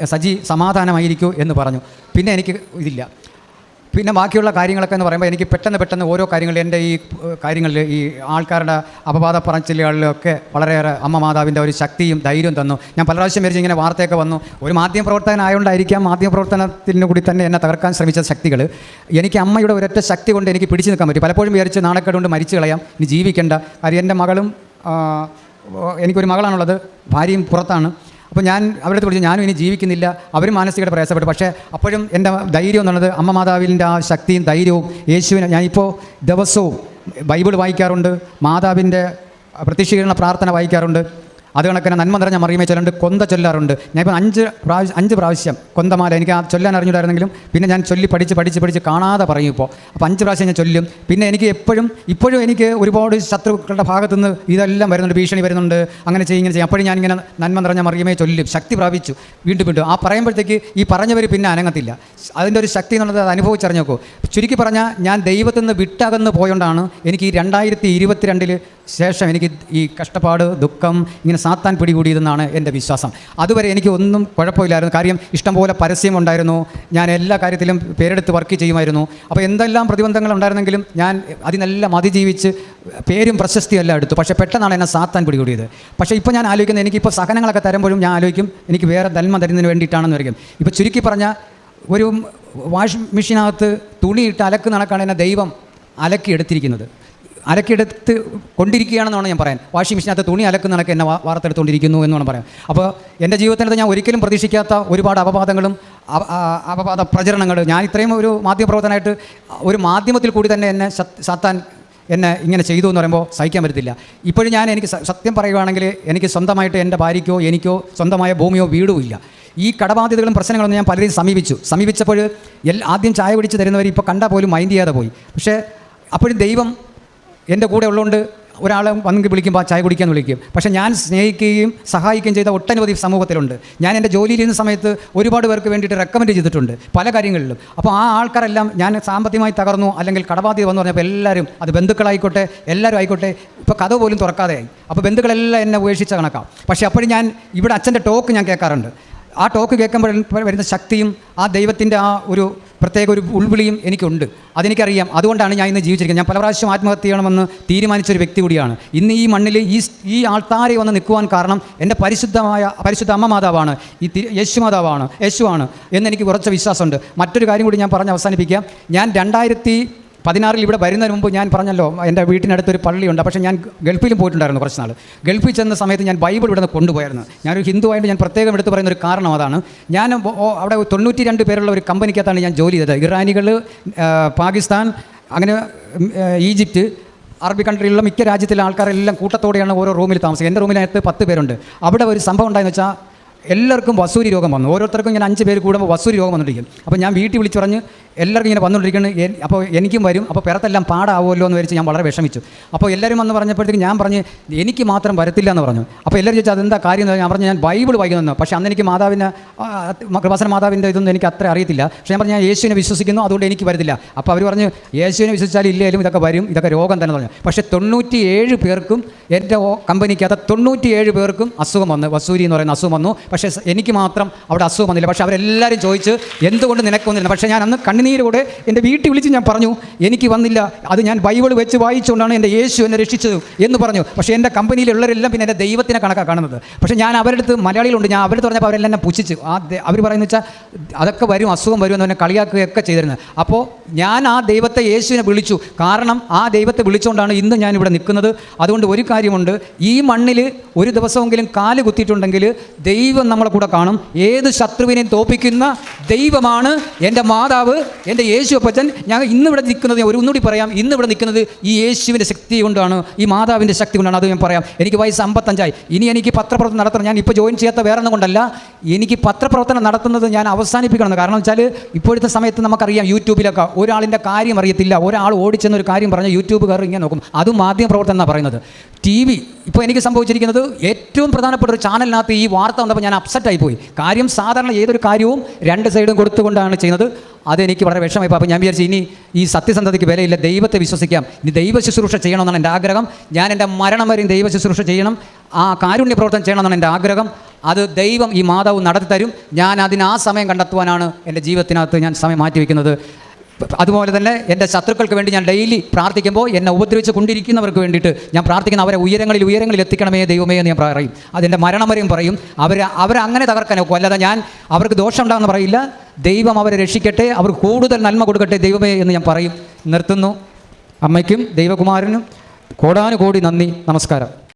A: സജി സമാധാനമായിരിക്കൂ എന്ന് പറഞ്ഞു. പിന്നെ എനിക്ക് ഇതില്ല. പിന്നെ ബാക്കിയുള്ള കാര്യങ്ങളൊക്കെ എന്ന് പറയുമ്പോൾ എനിക്ക് പെട്ടെന്ന് പെട്ടെന്ന് ഓരോ കാര്യങ്ങൾ എന്റെ ഈ കാര്യങ്ങളിൽ ഈ ആൾക്കാരുടെ അപവാദ പറച്ചിലുകളിലൊക്കെ വളരെയേറെ അമ്മ മാതാവിന്റെ ഒരു ശക്തിയും ധൈര്യവും തന്നു. ഞാൻ പല പ്രാവശ്യം വിചാരിച്ചു ഇങ്ങനെ വാർത്തയൊക്കെ വന്നു. ഒരു മാധ്യമ പ്രവർത്തകനായതുകൊണ്ടായിരിക്കാം മാധ്യമ പ്രവർത്തനത്തിന് കൂടി തന്നെ എന്നെ തകർക്കാൻ ശ്രമിച്ച ശക്തികൾ എനിക്ക് അമ്മയുടെ ഒരൊറ്റ ശക്തി കൊണ്ട് എനിക്ക് പിടിച്ചു നിൽക്കാൻ പറ്റും. പലപ്പോഴും വിചാരിച്ച് നാണക്കേട് കൊണ്ട് മരിച്ചു കളയാം. ഇനി ജീവിക്കേണ്ട. കാര്യം എന്റെ മകളും എനിക്കൊരു മകളാണുള്ളത്. ഭാര്യയും പുറത്താണ്. അപ്പോൾ ഞാൻ അവരുടെ വിളിച്ചു ഞാനും ഇനി ജീവിക്കുന്നില്ല. അവരും മാനസികമായിട്ട് പ്രയാസപ്പെട്ടു. പക്ഷേ അപ്പോഴും എന്റെ ധൈര്യം എന്നുള്ളത് അമ്മ മാതാവിന്റെ ആ ശക്തിയും ധൈര്യവും യേശുവിനെ ഞാനിപ്പോൾ ദിവസവും ബൈബിൾ വായിക്കാറുണ്ട്. മാതാവിന്റെ പ്രത്യക്ഷീകരണ പ്രാർത്ഥന വായിക്കാറുണ്ട്. അത് കണക്കിന് നന്മ നിറഞ്ഞ മറിയമേ ചൊല്ലുണ്ട് കൊന്ത ചൊല്ലാറുണ്ട്. ഞാനിപ്പോൾ അഞ്ച് പ്രാവശ്യം അഞ്ച് പ്രാവശ്യം കൊന്തമാല എനിക്ക് ആ ചൊല്ലാൻ അറിഞ്ഞിട്ടായിരുന്നെങ്കിലും പിന്നെ ഞാൻ ചൊല്ലി പഠിച്ച് പഠിച്ച് പഠിച്ച് കാണാതെ പറയും ഇപ്പോൾ അപ്പോൾ അഞ്ച് പ്രാവശ്യം ഞാൻ ചൊല്ലും. പിന്നെ എനിക്ക് എപ്പോഴും ഇപ്പോഴും എനിക്ക് ഒരുപാട് ശത്രുക്കളുടെ ഭാഗത്തു നിന്ന് ഇതെല്ലാം വരുന്നുണ്ട് ഭീഷണി വരുന്നുണ്ട്. അങ്ങനെ ചെയ്യും ഇങ്ങനെ ചെയ്യും. അപ്പോഴും ഞാൻ ഇങ്ങനെ നന്മ നിറഞ്ഞ മറിയമേ ചൊല്ലും. ശക്തി പ്രാപിച്ചു. വീണ്ടും വീണ്ടും. ആ പറയുമ്പോഴത്തേക്ക് ഈ പറഞ്ഞവർ പിന്നെ അനങ്ങത്തില്ല. അതിന്റെ ഒരു ശക്തി എന്നുള്ളത് അത് അനുഭവിച്ചറിഞ്ഞു നോക്കൂ. ചുരുക്കി പറഞ്ഞാൽ ഞാൻ ദൈവത്തിൽ നിന്ന് വിട്ടകന്ന് പോയോണ്ടാണ് എനിക്ക് ഈ രണ്ടായിരത്തി ഇരുപത്തിരണ്ടിൽ ശേഷം എനിക്ക് ഈ കഷ്ടപ്പാട് ദുഃഖം ഇങ്ങനെ സാത്താൻ പിടികൂടിയതെന്നാണ് എന്റെ വിശ്വാസം. അതുവരെ എനിക്ക് ഒന്നും കുഴപ്പമില്ലായിരുന്നു. കാര്യം ഇഷ്ടംപോലെ പരസ്യം ഉണ്ടായിരുന്നു. ഞാൻ എല്ലാ കാര്യത്തിലും പേരെടുത്ത് വർക്ക് ചെയ്യുമായിരുന്നു. അപ്പോൾ എന്തെല്ലാം പ്രതിബന്ധങ്ങൾ ഉണ്ടായിരുന്നെങ്കിലും ഞാൻ അതിനെല്ലാം അതിജീവിച്ച് പേരും പ്രശസ്തിയും എല്ലാം എടുത്തു. പക്ഷേ പെട്ടെന്നാണ് എന്നെ സാത്താൻ പിടികൂടിയത്. പക്ഷേ ഇപ്പോൾ ഞാൻ ആലോചിക്കുന്നത് എനിക്കിപ്പോൾ സഹനങ്ങളൊക്കെ തരുമ്പോഴും ഞാൻ ആലോചിക്കും എനിക്ക് വേറെ ധന്മ തരുന്നതിന് വേണ്ടിയിട്ടാണെന്ന് വരയ്ക്കും. ഇപ്പോൾ ചുരുക്കി പറഞ്ഞാൽ ഒരു വാഷിംഗ് മെഷീനകത്ത് തുണിയിട്ട് അലക്ക് നടക്കാണ് എന്നെ ദൈവം അലക്കി എടുത്തിരിക്കുന്നത് അലക്കിയെടുത്ത് കൊണ്ടിരിക്കുകയാണെന്നാണ് ഞാൻ പറയാൻ. വാഷിംഗ് മെഷീനകത്ത് തുണി അലക്കുന്നതൊക്കെ എന്നെ വാർത്തെടുത്തുകൊണ്ടിരിക്കുന്നു എന്ന് വേണം പറയാം അപ്പോൾ എന്റെ ജീവിതത്തിനകത്ത് ഞാൻ ഒരിക്കലും പ്രതീക്ഷിക്കാത്ത ഒരുപാട് അപവാദങ്ങളും അപവാദ പ്രചരണങ്ങൾ. ഞാൻ ഇത്രയും ഒരു മാധ്യമപ്രവർത്തനമായിട്ട് ഒരു മാധ്യമത്തിൽ കൂടി തന്നെ എന്നെ സത്- സാത്താൻ എന്നെ ഇങ്ങനെ ചെയ്തു എന്ന് പറയുമ്പോൾ സഹിക്കാൻ പറ്റത്തില്ല. ഇപ്പോഴും ഞാൻ എനിക്ക് സത്യം പറയുകയാണെങ്കിൽ എനിക്ക് സ്വന്തമായിട്ട് എന്റെ ഭാര്യയ്ക്കോ എനിക്കോ സ്വന്തമായ ഭൂമിയോ വീടോ ഇല്ല. ഈ കടബാധ്യതകളും പ്രശ്നങ്ങളും ഞാൻ പലരെയും സമീപിച്ചു. സമീപിച്ചപ്പോൾ ആദ്യം ചായ പിടിച്ച് തരുന്നവർ ഇപ്പോൾ കണ്ടാൽ പോലും മൈൻഡ് ചെയ്യാതെ പോയി. പക്ഷേ അപ്പോഴും ദൈവം എന്റെ കൂടെ ഉള്ളതുകൊണ്ട് ഒരാൾ വന്നെങ്കിൽ വിളിക്കുമ്പോൾ ചായ കുടിക്കാൻ വിളിക്കും. പക്ഷേ ഞാൻ സ്നേഹിക്കുകയും സഹായിക്കുകയും ചെയ്ത ഒട്ടനവധി സമൂഹത്തിലുണ്ട്. ഞാൻ എന്റെ ജോലിയിലിരുന്ന സമയത്ത് ഒരുപാട് പേർക്ക് വേണ്ടിയിട്ട് റെക്കമെൻഡ് ചെയ്തിട്ടുണ്ട് പല കാര്യങ്ങളിലും. അപ്പോൾ ആ ആൾക്കാരെല്ലാം ഞാൻ സാമ്പത്തികമായി തകർന്നു അല്ലെങ്കിൽ കടബാധ്യത വന്നു പറഞ്ഞപ്പോൾ എല്ലാവരും അത് ബന്ധുക്കളായിക്കോട്ടെ എല്ലാവരും ആയിക്കോട്ടെ ഇപ്പോൾ കഥ പോലും തുറക്കാതെയായി. അപ്പോൾ ബന്ധുക്കളെല്ലാം എന്നെ ഉപേക്ഷിച്ച കണക്കാം. പക്ഷേ അപ്പോഴും ഞാൻ ഇവിടെ അച്ഛന്റെ ടോക്ക് ഞാൻ കേൾക്കാറുണ്ട്. ആ ടോക്ക് കേൾക്കുമ്പോൾ വരുന്ന ശക്തിയും ആ ദൈവത്തിന്റെ ആ ഒരു പ്രത്യേക ഒരു ഉൾവിളിയും എനിക്കുണ്ട്. അതെനിക്കറിയാം. അതുകൊണ്ടാണ് ഞാൻ ഇന്ന് ജീവിച്ചിരിക്കുന്നത്. ഞാൻ പല പ്രാവശ്യം ആത്മഹത്യ ചെയ്യണമെന്ന് തീരുമാനിച്ചൊരു വ്യക്തി കൂടിയാണ്. ഇന്ന് ഈ മണ്ണിൽ ഈ ഈ ആൾത്താരെ വന്ന് നിൽക്കുവാൻ കാരണം എന്റെ പരിശുദ്ധമായ പരിശുദ്ധ അമ്മ മാതാവാണ്. ഈ യേശു മാതാവാണ്. യേശുവാണ്. എന്നെനിക്ക് കുറച്ച് വിശ്വാസമുണ്ട്. മറ്റൊരു കാര്യം കൂടി ഞാൻ പറഞ്ഞ് അവസാനിപ്പിക്കാം. ഞാൻ രണ്ടായിരത്തി പതിനാറിൽ ഇവിടെ വരുന്നതിന് മുമ്പ് ഞാൻ പറഞ്ഞല്ലോ എന്റെ വീട്ടിനടുത്തൊരു പള്ളിയുണ്ട്. പക്ഷേ ഞാൻ ഗൾഫിലും പോയിട്ടുണ്ടായിരുന്നു കുറച്ച് നാൾ. ഗൾഫിൽ ചെന്ന സമയത്ത് ഞാൻ ബൈബിൾ ഇവിടെ നിന്ന് കൊണ്ടുപോയായിരുന്നു. ഞാനൊരു ഹിന്ദുവായിട്ട് ഞാൻ പ്രത്യേകം എടുത്ത് പറയുന്ന ഒരു കാരണം അതാണ്. ഞാൻ അവിടെ തൊണ്ണൂറ്റി രണ്ട് പേരുള്ള ഒരു കമ്പനിക്കകത്താണ് ഞാൻ ജോലി ചെയ്തത്. ഇറാനികൾ പാകിസ്ഥാൻ അങ്ങനെ ഈജിപ്റ്റ് അറബി കൺട്രിയിലുള്ള മിക്ക രാജ്യത്തിലെ ആൾക്കാരെല്ലാം കൂട്ടത്തോടെയാണ് ഓരോ റൂമിൽ താമസിക്കുക എന്റെ റൂമിനകത്ത് പത്ത് പേരുണ്ട്. അവിടെ ഒരു സംഭവം ഉണ്ടായെന്ന് വെച്ചാൽ എല്ലാവർക്കും വസൂരി രോഗം വന്നു. ഓരോരുത്തർക്കും ഇങ്ങനെ അഞ്ച് പേര് കൂടുമ്പോൾ വസൂരി രോഗം വന്നിരിക്കും അപ്പോൾ ഞാൻ വീട്ടിൽ വിളിച്ച് പറഞ്ഞ് എല്ലാവർക്കും ഇങ്ങനെ വന്നുകൊണ്ടിരിക്കുന്നു അപ്പോൾ എനിക്കും വരും. അപ്പോൾ പിറത്തെല്ലാം പാടാവുമല്ലോ എന്ന് വിചാരിച്ച് ഞാൻ വളരെ വിഷമിച്ചു. അപ്പോൾ എല്ലാവരും വന്ന് പറഞ്ഞപ്പോഴത്തേക്ക് ഞാൻ പറഞ്ഞ് എനിക്ക് മാത്രം വരത്തില്ല എന്ന് പറഞ്ഞു. അപ്പോൾ എല്ലാവരും ചോദിച്ചാൽ അതെന്താ കാര്യം? എന്ന് ഞാൻ പറഞ്ഞു ഞാൻ ബൈബിൾ വായിക്കുന്നു പക്ഷേ അന്ന് എനിക്ക് മാതാവിനെ കൃപാസന മാതാവിന്റെ ഇതൊന്നും എനിക്ക് അത്ര അറിയത്തില്ല. പക്ഷേ ഞാൻ പറഞ്ഞു ഞാൻ യേശുവിനെ വിശ്വസിക്കുന്നു അതുകൊണ്ട് എനിക്ക് വരത്തില്ല. അപ്പോൾ അവർ പറഞ്ഞു യേശുവിനെ വിശ്വസിച്ചാൽ ഇല്ലേലും ഇതൊക്കെ വരും ഇതൊക്കെ രോഗം തന്നെ പറഞ്ഞു. പക്ഷേ തൊണ്ണൂറ്റി ഏഴ് പേർക്കും എന്റെ കമ്പനിക്ക് കമ്പനിക്കകത്ത് തൊണ്ണൂറ്റി ഏഴ് പേർക്കും അസുഖം വന്നു വസൂരി എന്ന് പറയുന്ന അസുഖം വന്നു. പക്ഷേ എനിക്ക് മാത്രം അവിടെ അസുഖം വന്നില്ല. പക്ഷേ അവരെല്ലാവരും ചോദിച്ച് എന്തുകൊണ്ട് നിനക്ക് വന്നില്ല? പക്ഷേ ഞാൻ അന്ന് കണ്ണുനീരോടെ എന്റെ വീട്ടിൽ വിളിച്ച് ഞാൻ പറഞ്ഞു എനിക്ക് വന്നില്ല. അത് ഞാൻ ബൈബിൾ വെച്ച് വായിച്ചുകൊണ്ടാണ് എന്റെ യേശു എന്നെ രക്ഷിച്ചത് എന്ന് പറഞ്ഞു. പക്ഷേ എന്റെ കമ്പനിയിലുള്ളവരെല്ലാം പിന്നെ എന്റെ ദൈവത്തിനെ കണക്കാണ് കാണുന്നത്. പക്ഷേ ഞാൻ അവരുടെ അടുത്ത് മലയാളികളുണ്ട്. ഞാൻ അവരുടെ പറഞ്ഞപ്പോൾ അവരെല്ലാം എന്നെ പുച്ഛിച്ചു. ആ അവർ പറയുന്നത് വെച്ചാൽ അതൊക്കെ വരും അസുഖം വരും എന്ന് എന്നെ കളിയാക്കുകയൊക്കെ ചെയ്തിരുന്നത്. അപ്പോൾ ഞാൻ ആ ദൈവത്തെ യേശുവിനെ വിളിച്ചു. കാരണം ആ ദൈവത്തെ വിളിച്ചുകൊണ്ടാണ് ഇന്ന് ഞാൻ ഇവിടെ നിൽക്കുന്നത്. അതുകൊണ്ട് ഒരു കാര്യമുണ്ട്. ഈ മണ്ണിൽ ഒരു ദിവസമെങ്കിലും കാൽ കുത്തിയിട്ടുണ്ടെങ്കിൽ ദൈവം നമ്മളെ കൂടെ കാണും. ഏത് ശത്രുവിനെയും തോപ്പിക്കുന്ന ദൈവമാണ് എന്റെ മാതാവ് എന്റെ യേശു അപ്പച്ചൻ. ഞങ്ങൾ ഇന്നിവിടെ നിൽക്കുന്നത് ഒരു ഒന്നുകൂടി പറയാം. ഇന്നിവിടെ നിൽക്കുന്നത് ഈ യേശുവിന്റെ ശക്തി കൊണ്ടാണ് ഈ മാതാവിന്റെ ശക്തി കൊണ്ടാണ്. അത് ഞാൻ പറയാം. എനിക്ക് വയസ്സ് അമ്പത്തഞ്ചായി. ഇനി എനിക്ക് പത്രപ്രവർത്തനം നടത്തണം. ഞാൻ ഇപ്പോൾ ജോയിൻ ചെയ്യാത്ത വേറെ ഒന്നും കൊണ്ടല്ല. എനിക്ക് പത്രപ്രവർത്തനം നടത്തുന്നത് ഞാൻ അവസാനിപ്പിക്കണം. കാരണം വെച്ചാൽ ഇപ്പോഴത്തെ സമയത്ത് നമുക്കറിയാം യൂട്യൂബിലൊക്കെ ഒരാളിന്റെ കാര്യം അറിയത്തില്ല. ഒരാൾ ഓടിച്ചെന്നൊരു കാര്യം യൂട്യൂബ് യൂട്യൂബുകാർ ഇങ്ങനെ നോക്കും. അതും മാധ്യമ പ്രവർത്തനം എന്നാണ് പറയുന്നത്. ടി വി ഇപ്പോൾ എനിക്ക് സംഭവിച്ചിരിക്കുന്നത് ഏറ്റവും പ്രധാനപ്പെട്ട ഒരു ചാനലിനകത്ത് ഈ വാർത്ത വന്നപ്പോൾ ഞാൻ അപ്സെറ്റായി പോയി കാര്യം സാധാരണ ഏതൊരു കാര്യവും രണ്ട് സൈഡും കൊടുത്തുകൊണ്ടാണ് ചെയ്യുന്നത്. അതെനിക്ക് വളരെ വിഷമമായി. അപ്പോൾ ഞാൻ വിചാരിച്ചു ഇനി ഈ സത്യസന്ധതയ്ക്ക് വിലയില്ല. ദൈവത്തെ വിശ്വസിക്കാം. ഇനി ദൈവ ശുശ്രൂഷ ചെയ്യണമെന്നാണ് എന്റെ ആഗ്രഹം. ഞാൻ എന്റെ മരണം വരെയും ദൈവ ശുശ്രൂഷ ചെയ്യണം. ആ കാരുണ്യ പ്രവർത്തനം ചെയ്യണമെന്നാണ് എന്റെ ആഗ്രഹം. അത് ദൈവം ഈ മാതാവ് നടത്തി തരും ഞാൻ അതിന് ആ സമയം കണ്ടെത്തുവാനാണ് എന്റെ ജീവിതത്തിനകത്ത് ഞാൻ സമയം മാറ്റിവെക്കുന്നത്. അതുപോലെ തന്നെ എന്റെ ശത്രുക്കൾക്ക് വേണ്ടി ഞാൻ ഡെയിലി പ്രാർത്ഥിക്കുമ്പോൾ എന്നെ ഉപദ്രവിച്ച് കൊണ്ടിരിക്കുന്നവർക്ക് വേണ്ടിയിട്ട് ഞാൻ പ്രാർത്ഥിക്കുന്ന അവരെ ഉയരങ്ങളിൽ ഉയരങ്ങളിൽ എത്തിക്കണമേ ദൈവമേ എന്ന് ഞാൻ പറയും. അതിന്റെ മരണം വരെയും പറയും. അവർ അവരെ അങ്ങനെ തകർക്കാൻ ഒക്കും. അല്ലാതെ ഞാൻ അവർക്ക് ദോഷം ഉണ്ടാകുന്ന പറയില്ല. ദൈവം അവരെ രക്ഷിക്കട്ടെ. അവർ കൂടുതൽ നന്മ കൊടുക്കട്ടെ ദൈവമേ എന്ന് ഞാൻ പറയും. നിർത്തുന്നു. അമ്മയ്ക്കും ദൈവകുമാരനും കോടാനുകോടി നന്ദി. നമസ്കാരം.